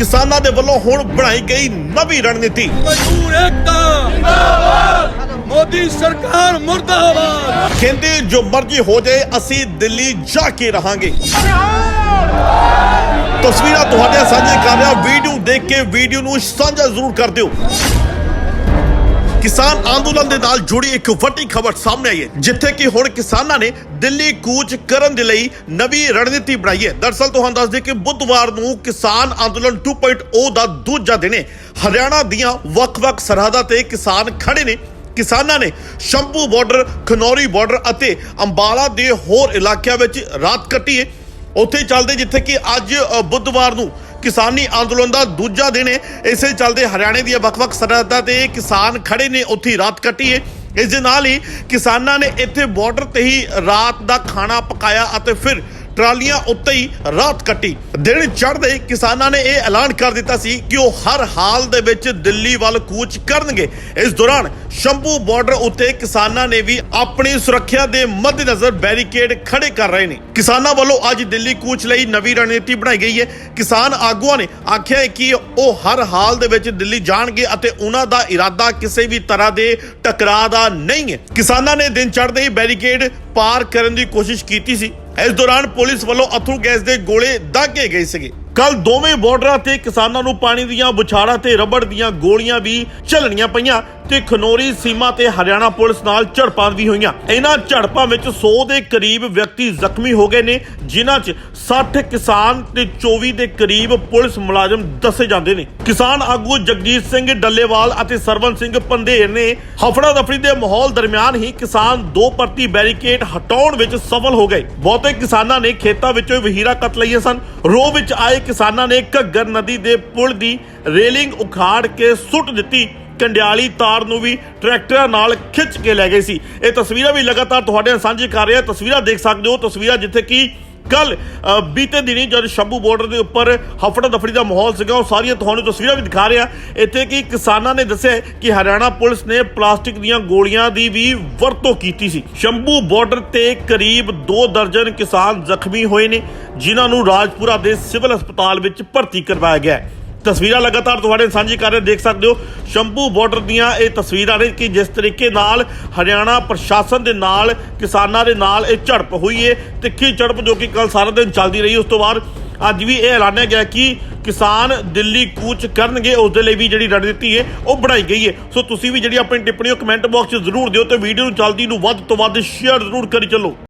ਕਿਸਾਨਾਂ ਦੇ ਵੱਲੋਂ ਹੁਣ ਬਣਾਈ ਗਈ ਨਵੀਂ ਰਣਨੀਤੀ। ਮਜ਼ਦੂਰ ਏਕਤਾ। ਜਿੰਦਾਬਾਦ। ਮੋਦੀ ਸਰਕਾਰ ਮੁਰਦਾਬਾਦ। ਕਹਿੰਦੇ ਜੋ ਮਰਜ਼ੀ ਹੋ ਜਾਏ ਅਸੀਂ ਦਿੱਲੀ ਜਾ ਕੇ ਰਹਾਂਗੇ। ਤਸਵੀਰਾਂ ਤੁਹਾਡੇ ਸਾਂਝੇ ਕਰ ਰਿਹਾ ਵੀਡੀਓ ਦੇਖ ਕੇ ਵੀਡੀਓ ਨੂੰ ਸਾਂਝਾ ਜ਼ਰੂਰ ਕਰ ਦਿਓ। ਕਿਸਾਨ ਅੰਦੋਲਨ ਦੇ ਨਾਲ ਜੁੜੀ ਇੱਕ ਵੱਡੀ ਖਬਰ ਸਾਹਮਣੇ ਆਈ ਹੈ, ਜਿੱਥੇ ਕਿ ਹੁਣ ਕਿਸਾਨਾਂ ਨੇ ਦਿੱਲੀ ਕੂਚ ਕਰਨ ਦੇ ਲਈ ਨਵੀਂ ਰਣਨੀਤੀ ਬਣਾਈ ਹੈ। ਦਰਸਲ ਤੁਹਾਨੂੰ ਦੱਸ ਦਈਏ ਕਿ ਬੁੱਧਵਾਰ ਨੂੰ ਕਿਸਾਨ ਅੰਦੋਲਨ 2.0 ਦਾ ਦੂਜਾ ਦਿਨ ਹੈ। ਹਰਿਆਣਾ ਦੀਆਂ ਵੱਖ-ਵੱਖ ਸਰਹੱਦਾਂ ਤੇ ਕਿਸਾਨ ਖੜੇ ਨੇ। ਕਿਸਾਨਾਂ ਨੇ ਸ਼ੰਭੂ ਬਾਰਡਰ ਖਨੌਰੀ ਬਾਰਡਰ ਅਤੇ ਅੰਬਾਲਾ ਦੇ ਹੋਰ ਇਲਾਕਿਆਂ ਵਿੱਚ ਰਾਤ ਕੱਟੀ ਹੈ। ਉੱਥੇ ਚੱਲਦੇ ਜਿੱਥੇ ਕਿ ਅੱਜ ਬੁੱਧਵਾਰ ਨੂੰ ਕਿਸਾਨੀ ਅੰਦੋਲਨ ਦਾ ਦੂਜਾ ਦਿਨ ਹੈ। ਇਸੇ ਚੱਲਦੇ ਹਰਿਆਣੇ ਦੀਆਂ ਵੱਖ-ਵੱਖ ਸਰਹੱਦਾਂ ਤੇ ਕਿਸਾਨ ਖੜੇ ਨੇ, ਉੱਥੇ ਹੀ ਰਾਤ ਕੱਟੀ ਹੈ। ਇਸ ਦੇ ਨਾਲ ਹੀ ਕਿਸਾਨਾਂ ਨੇ ਇੱਥੇ ਬਾਰਡਰ ਤੇ ਹੀ ਰਾਤ ਦਾ ਖਾਣਾ ਪਕਾਇਆ ਅਤੇ ਫਿਰ ਟਰਾਲੀਆਂ ਉੱਤੇ ਹੀ ਰਾਤ ਕੱਟੀ। ਦਿਨ ਚੜ੍ਹਦੇ ਕਿਸਾਨਾਂ ਨੇ ਇਹ ਐਲਾਨ ਕਰ ਦਿੱਤਾ ਸੀ ਕਿ ਉਹ ਹਰ ਹਾਲ ਦੇ ਵਿੱਚ ਦਿੱਲੀ ਵੱਲ ਕੂਚ ਕਰਨਗੇ। ਇਸ ਦੌਰਾਨ ਸ਼ੰਭੂ ਬਾਰਡਰ ਉੱਤੇ ਕਿਸਾਨਾਂ ਨੇ ਵੀ ਆਪਣੀ ਸੁਰੱਖਿਆ ਦੇ ਮੱਦੇਨਜ਼ਰ ਬੈਰੀਕੇਡ ਖੜੇ ਕਰ ਰਹੇ ਨੇ। ਕਿਸਾਨਾਂ ਵੱਲੋਂ ਅੱਜ ਦਿੱਲੀ ਕੂਚ ਲਈ ਨਵੀਂ ਰਣਨੀਤੀ ਬਣਾਈ ਗਈ ਹੈ। ਕਿਸਾਨ ਆਗੂਆਂ ਨੇ ਆਖਿਆ ਹੈ ਕਿ ਉਹ ਹਰ ਹਾਲ ਦੇ ਵਿੱਚ ਦਿੱਲੀ ਜਾਣਗੇ ਅਤੇ ਉਹਨਾਂ ਦਾ ਇਰਾਦਾ ਕਿਸੇ ਵੀ ਤਰ੍ਹਾਂ ਦੇ ਟਕਰਾਅ ਦਾ ਨਹੀਂ ਹੈ। ਕਿਸਾਨਾਂ ਨੇ ਦਿਨ ਚੜ੍ਹਦੇ ਹੀ ਬੈਰੀਕੇਡ ਪਾਰ ਕਰਨ ਦੀ ਕੋਸ਼ਿਸ਼ ਕੀਤੀ ਸੀ। ਇਸ ਦੌਰਾਨ ਪੁਲਿਸ ਵੱਲੋਂ ਅਥਰੂ ਗੈਸ ਦੇ ਗੋਲੇ ਦਾਗੇ ਗਏ ਸੀਗੇ। ਕੱਲ ਦੋਵੇਂ ਬਾਰਡਰਾਂ ਤੇ ਕਿਸਾਨਾਂ ਨੂੰ ਪਾਣੀ ਦੀਆਂ ਬੁਛਾੜਾਂ ਤੇ ਰਬੜ ਦੀਆਂ ਗੋਲੀਆਂ ਵੀ ਝੱਲਣੀਆਂ ਪਈਆਂ ਤੇ ਖਨੋਰੀ ਸੀਮਾ ਤੇ ਹਰਿਆਣਾ ਪੁਲਿਸ ਨਾਲ ਝੜਪਾਂ ਵੀ ਹੋਈਆਂ। ਇਹਨਾਂ ਝੜਪਾਂ ਵਿੱਚ 100 ਦੇ ਕਰੀਬ ਵਿਅਕਤੀ ਜ਼ਖਮੀ ਹੋ ਗਏ ਨੇ, ਜਿਨ੍ਹਾਂ 'ਚ 60 ਕਿਸਾਨ ਤੇ 24 ਦੇ ਕਰੀਬ ਪੁਲਿਸ ਮੁਲਾਜ਼ਮ ਦੱਸੇ ਜਾਂਦੇ ਨੇ। ਕਿਸਾਨ ਆਗੂ ਜਗਜੀਤ ਸਿੰਘ ਡੱਲੇਵਾਲ ਅਤੇ ਸਰਵਨ ਸਿੰਘ ਪੰਧੇਰ ਨੇ ਹਫੜਾ ਦਫੜੀ ਦੇ ਮਾਹੌਲ ਦਰਮਿਆਨ ਹੀ ਕਿਸਾਨ ਦੋ ਪਰਤੀ ਬੈਰੀਕੇਡ ਹਟਾਉਣ ਵਿੱਚ ਸਫਲ ਹੋ ਗਏ। ਬਹੁਤੇ ਕਿਸਾਨਾਂ ਨੇ ਖੇਤਾਂ ਵਿੱਚੋਂ ਵਹੀਰਾ ਕੱਟ ਲਈਆਂ ਸਨ। ਰੋਹ ਵਿੱਚ ਆਏ ਕਿਸਾਨਾਂ ਨੇ ਘੱਗਰ ਨਦੀ ਦੇ ਪੁਲ ਦੀ ਰੇਲਿੰਗ ਉਖਾੜ ਕੇ ਸੁੱਟ ਦਿੱਤੀ। ਕੰਡਿਆਲੀ ਤਾਰ ਨੂੰ ਵੀ ਟਰੈਕਟਰਾਂ ਨਾਲ ਖਿੱਚ ਕੇ ਲੈ ਗਏ ਸੀ। ਇਹ ਤਸਵੀਰਾਂ ਵੀ ਲਗਾਤਾਰ ਤੁਹਾਡੇ ਨਾਲ ਸਾਂਝੀ ਕਰ ਰਿਹਾ ਤਸਵੀਰਾਂ ਦੇਖ ਸਕਦੇ ਹੋ। ਤਸਵੀਰਾਂ ਜਿੱਥੇ ਕਿ ਕੱਲ ਬੀਤੇ ਦਿਨੀ ਜਦ ਸ਼ੰਭੂ ਬਾਰਡਰ ਦੇ ਉੱਪਰ ਹਫੜਾ ਦਫੜੀ ਦਾ ਮਾਹੌਲ ਸੀਗਾ, ਉਹ ਸਾਰੀਆਂ ਤੁਹਾਨੂੰ ਤਸਵੀਰਾਂ ਵੀ ਦਿਖਾ ਰਿਹਾ। ਇੱਥੇ ਕਿ ਕਿਸਾਨਾਂ ਨੇ ਦੱਸਿਆ ਕਿ ਹਰਿਆਣਾ ਪੁਲਿਸ ਨੇ ਪਲਾਸਟਿਕ ਦੀਆਂ ਗੋਲੀਆਂ ਦੀ ਵੀ ਵਰਤੋਂ ਕੀਤੀ ਸੀ। ਸ਼ੰਭੂ ਬਾਰਡਰ ਤੇ ਕਰੀਬ 2 ਦਰਜਨ ਕਿਸਾਨ ਜ਼ਖਮੀ ਹੋਏ ਨੇ, ਜਿਨ੍ਹਾਂ ਨੂੰ ਰਾਜਪੁਰਾ ਦੇ ਸਿਵਲ ਹਸਪਤਾਲ ਵਿੱਚ ਭਰਤੀ ਕਰਵਾਇਆ ਗਿਆ ਤਸਵੀਰਾਂ ਲਗਾਤਾਰ ਤੁਹਾਡੇ ਸਾਂਝੀ ਕਰ ਰਹੇ ਦੇਖ ਸਕਦੇ ਹੋ। ਸ਼ੰਭੂ ਬਾਰਡਰ ਦੀਆਂ ਇਹ ਤਸਵੀਰਾਂ ਨੇ ਕਿ ਜਿਸ ਤਰੀਕੇ ਨਾਲ ਹਰਿਆਣਾ ਪ੍ਰਸ਼ਾਸਨ ਦੇ ਨਾਲ, ਕਿਸਾਨਾਂ ਦੇ ਨਾਲ ਇਹ ਝੜਪ ਹੋਈ ਹੈ ਤਿੱਖੀ ਝੜਪ ਜੋ ਕਿ ਕੱਲ ਸਾਰਾ ਦਿਨ ਚੱਲਦੀ ਰਹੀ। ਉਸ ਤੋਂ ਬਾਅਦ ਅੱਜ ਵੀ ਇਹ ਐਲਾਨਿਆ ਗਿਆ ਕਿ ਕਿਸਾਨ ਦਿੱਲੀ ਕੂਚ ਕਰਨਗੇ, ਉਸ ਦੇ ਲਈ ਵੀ ਜਿਹੜੀ ਰਣਨੀਤੀ ਹੈ ਉਹ ਬਣਾਈ ਗਈ ਹੈ ਸੋ ਤੁਸੀਂ ਵੀ ਜਿਹੜੀ ਆਪਣੀ ਟਿੱਪਣੀ ਉਹ ਕਮੈਂਟ ਬਾਕਸ 'ਚ ਜ਼ਰੂਰ ਦਿਓ ਤੇ ਵੀਡੀਓ ਨੂੰ ਜਲਦੀ ਨੂੰ ਵੱਧ ਤੋਂ ਵੱਧ ਸ਼ੇਅਰ ਜ਼ਰੂਰ ਕਰੀ ਚੱਲੋ।